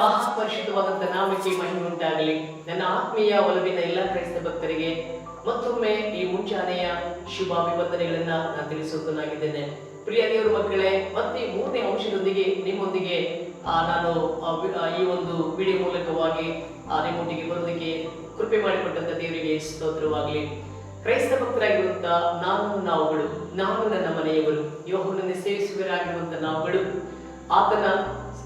ಮಹಾಪರಿಶುದ್ಧವಾದಂಥ ನಾಮಕ್ಕೆ ಮಹಿಮೆ ಉಂಟಾಗಲಿ. ನನ್ನ ಆತ್ಮೀಯ ಒಲವಿನ ಎಲ್ಲ ಕ್ರೈಸ್ತ ಭಕ್ತರಿಗೆ ಮತ್ತೊಮ್ಮೆ ಈ ಮುಂಚಾನೆಯ ಶುಭಾಭಿವಂದನೆಗಳನ್ನ ನಾನು ತಿಳಿಸುವುದನ್ನಾಗಿದ್ದೇನೆ. ಪ್ರಿಯ ದೇವರ ಮಕ್ಕಳೇ, ಮತ್ತೆ ಮೂರನೇ ಅಂಶದೊಂದಿಗೆ ನಿಮ್ಮೊಂದಿಗೆ ನಾನು ಈ ಒಂದು ವಿಡಿಯೋ ಮೂಲಕವಾಗಿ ನಿಮ್ಮೊಂದಿಗೆ ಬರೋದಕ್ಕೆ ಕೃಪೆ ಮಾಡಿಕೊಟ್ಟಂತ ದೇವರಿಗೆ ಸ್ತೋತ್ರವಾಗಲಿ. ಕ್ರೈಸ್ತ ಭಕ್ತರಾಗಿರುವಂತ ನಾನು, ನಾವುಗಳು, ನಾನು ನನ್ನ ಮನೆಯವರು, ಯೋಹನನ್ನು ಸೇವಿಸುವರಾಗಿರುವಂತ ನಾವುಗಳು, ಆತನ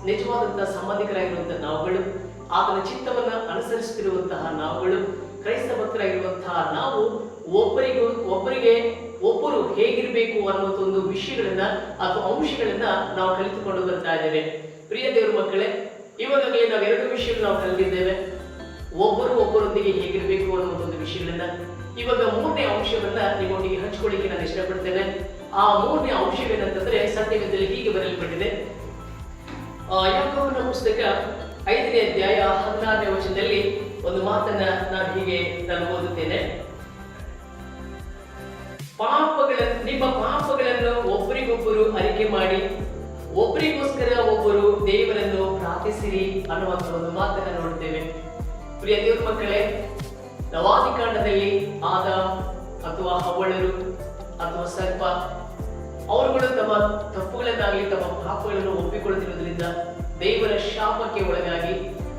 ನಿಜವಾದಂತಹ ಸಂಬಂಧಿಕರಾಗಿರುವಂತಹ ನಾವುಗಳು, ಆತನ ಚಿತ್ತವನ್ನ ಅನುಸರಿಸುತ್ತಿರುವಂತಹ ನಾವುಗಳು, ಕ್ರೈಸ್ತ ಭಕ್ತರಾಗಿರುವಂತಹ ನಾವು ಒಬ್ಬರಿಗೂ, ಒಬ್ಬರಿಗೆ, ಒಬ್ಬರು ಹೇಗಿರಬೇಕು ಅನ್ನುವಂಥ ಒಂದು ವಿಷಯಗಳನ್ನ ಅಥವಾ ಅಂಶಗಳನ್ನ ನಾವು ಕಲಿತುಕೊಂಡು ಬರ್ತಾ ಇದ್ದೇವೆ. ಪ್ರಿಯ ದೇವರ ಮಕ್ಕಳೇ, ಇವಾಗಲೇ ನಾವು ಎರಡು ವಿಷಯಗಳು ನಾವು ಕಲಿತಿದ್ದೇವೆ. ಒಬ್ಬರು ಒಬ್ಬರೊಂದಿಗೆ ಹೇಗಿರಬೇಕು ಅನ್ನುವಂಥ ಒಂದು ವಿಷಯಗಳನ್ನ, ಇವಾಗ ಮೂರನೇ ಅಂಶವನ್ನ ನಿಮ್ಮೊಂದಿಗೆ ಹಂಚಿಕೊಳ್ಳಿಕ್ಕೆ ನಾನು ಇಷ್ಟಪಡ್ತೇನೆ. ಆ ಮೂರನೇ ಅಂಶವೇನಂತಂದ್ರೆ, ಸತ್ಯವೇದದಲ್ಲಿ ಹೀಗೆ ಬರೆಯಲ್ಪಟ್ಟಿದೆ. ಪುಸ್ತಕ ಐದನೇ ಅಧ್ಯಾಯ ಹದಿನಾರನೇ ವಚನದಲ್ಲಿ ಒಂದು ಮಾತನ್ನ ನಾನು ಹೀಗೆ ನಾನು ಓದುತ್ತೇನೆ. ಪಾಪಗಳ, ನಿಮ್ಮ ಪಾಪಗಳನ್ನು ಒಬ್ಬರಿಗೊಬ್ಬರು ಅರಿಕೆ ಮಾಡಿ ಒಬ್ಬರಿಗೋಸ್ಕರ ಒಬ್ಬರು ದೇವರನ್ನು ಪ್ರಾರ್ಥಿಸಿರಿ ಅನ್ನುವಂಥ ಒಂದು ಮಾತನ್ನ ನೋಡುತ್ತೇವೆ. ಪ್ರಿಯ ದೇವ್ರ ಮಕ್ಕಳೇ, ನವಾದಿಕಾಂಡದಲ್ಲಿ ಆದ ಅಥವಾ ಹವಳರು ಅಥವಾ ಸರ್ಪ, ಅವರುಗಳು ತಮ್ಮ ತಪ್ಪುಗಳನ್ನಾಗಲಿ ತಮ್ಮ ಪಾಪಗಳನ್ನು ಒಪ್ಪಿಕೊಳ್ಳುತ್ತಿರುವುದರಿಂದ ದೇವರ ಶಾಪಕ್ಕೆ ಒಳಗಾಗಿ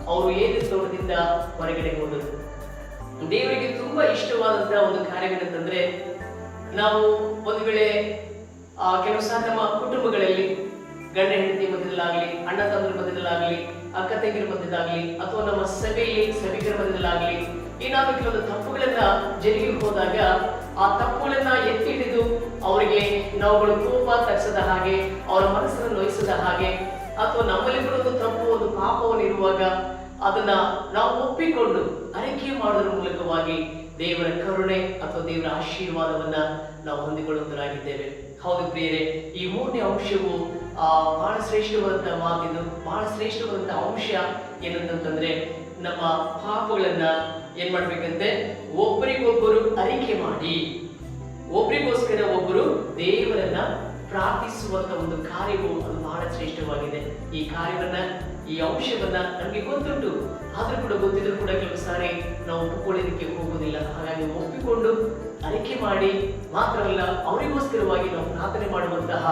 ಅವರು ಏದು ತೋಟದಿಂದ ಹೊರಗಡೆ ಹೋದರು. ದೇವರಿಗೆ ತುಂಬಾ ಇಷ್ಟವಾದಂತಹ ಒಂದು ಕಾರ್ಯಗಳಂತಂದ್ರೆ ನಾವು ಒಂದು ವೇಳೆ, ಆ, ಕೆಲವು ಸಹ ನಮ್ಮ ಕುಟುಂಬಗಳಲ್ಲಿ ಗಂಡ ಹೆಂಡತಿ ಮಧ್ಯದಲ್ಲಾಗಲಿ, ಅಣ್ಣ ತಮ್ಮರ ಮಧ್ಯದಲ್ಲಾಗಲಿ, ಅಕ್ಕ ತಂಗಿರ ಮಧ್ಯದಾಗಲಿ, ಅಥವಾ ನಮ್ಮ ಸಭೆಯಲ್ಲಿ ಸಭಿಕರ ಮಧ್ಯದಲ್ಲಾಗಲಿ ಏನಾದ್ರೂ ಕೆಲವೊಂದು ತಪ್ಪುಗಳನ್ನ ಜರುಗಿ ಹೋದಾಗ ಆ ತಪ್ಪುಗಳನ್ನ ಎತ್ತಿ ಹಿಡಿದು ಅವರಿಗೆ ನಾವುಗಳು ಕೋಪ ತರಿಸದ ಹಾಗೆ ಅವರ ಮನಸ್ಸನ್ನು ನೋಯಿಸದ ಹಾಗೆ ಅದನ್ನ ನಾವು ಒಪ್ಪಿಕೊಂಡು ಅರಿಕೆ ಮಾಡೋದ್ರ ಮೂಲಕವಾಗಿ ದೇವರ ಕರುಣೆ ಅಥವಾ ದೇವರ ಆಶೀರ್ವಾದವನ್ನ ನಾವು ಹೊಂದಿಕೊಳ್ಳುವಂತರಾಗಿದ್ದೇವೆ. ಹೌದು ಪ್ರಿಯರೇ, ಈ ಮೂರನೇ ಅಂಶವು, ಆ, ಬಹಳ ಶ್ರೇಷ್ಠವಾದಂತಹ ಮಾತಿದ್ದು, ಬಹಳ ಶ್ರೇಷ್ಠವಾದಂತಹ ಅಂಶ ಏನಂತಂತಂದ್ರೆ ನಮ್ಮ ಪಾಪಗಳನ್ನ ಏನ್ ಮಾಡ್ಬೇಕಂತೆ? ಒಬ್ಬರಿಗೊಬ್ಬರು ಅರಿಕೆ ಮಾಡಿ ಒಬ್ಬರಿಗೋಸ್ಕರ ಒಬ್ಬರು ದೇವರನ್ನ ಪ್ರಾರ್ಥಿಸುವಂತ ಒಂದು ಕಾರ್ಯವು ಈ ಕಾರ್ಯವನ್ನ, ಈ ಅಂಶವನ್ನ ನಮಗೆ ಗೊತ್ತುಂಟು. ಆದ್ರೂ ಕೂಡ ಗೊತ್ತಿದ್ರು ಕೂಡ ಕೆಲವು ಸಾರಿ ನಾವು ಒಪ್ಪಿಕೊಳ್ಳೋದಕ್ಕೆ ಹೋಗುವುದಿಲ್ಲ. ಹಾಗಾಗಿ ಒಪ್ಪಿಕೊಂಡು ಅರಿಕೆ ಮಾಡಿ ಮಾತ್ರವಲ್ಲ ಅವರಿಗೋಸ್ಕರವಾಗಿ ನಾವು ಪ್ರಾರ್ಥನೆ ಮಾಡುವಂತಹ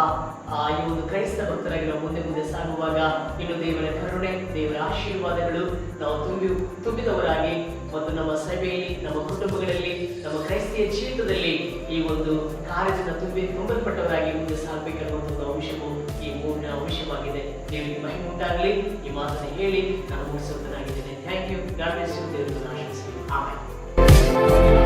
ಆ ಈ ಒಂದು ಕ್ರೈಸ್ತ ಭಕ್ತರಾಗಿ ನಾವು ಮುಂದೆ ಮುಂದೆ ಸಾಗುವಾಗ ಇನ್ನು ದೇವರ ಕರುಣೆ, ದೇವರ ಆಶೀರ್ವಾದಗಳು ನಾವು ತುಂಬಿ, ತುಂಬಿದವರಾಗಿ ಮತ್ತು ನಮ್ಮ ಸಭೆಯಲ್ಲಿ, ನಮ್ಮ ಕುಟುಂಬಗಳಲ್ಲಿ, ನಮ್ಮ ಕ್ರೈಸ್ತಿಯ ಜೀವಿತದಲ್ಲಿ ಈ ಒಂದು ಕಾರ್ಯದಿಂದ ತುಂಬಿ ತುಂಬಲ್ಪಟ್ಟವರಾಗಿ ಮುಂದೆ ಸಾಗಬೇಕೆನ್ನುವಂಥ ಒಂದು ಅಂಶವು ಅಂಶವಾಗಿದೆ ದೇವರಿಗೆ ಮಹಿಮೆ ಉಂಟಾಗಲಿ ಈ ಮಾತನ್ನು ಹೇಳಿ, ನಾನು ಮುಗಿಸುವಂತನಾಗಿದ್ದೇನೆ. Thank you God bless you ದೇವರನ್ನು ಆಶಿಸಿ ಆಮೇಲೆ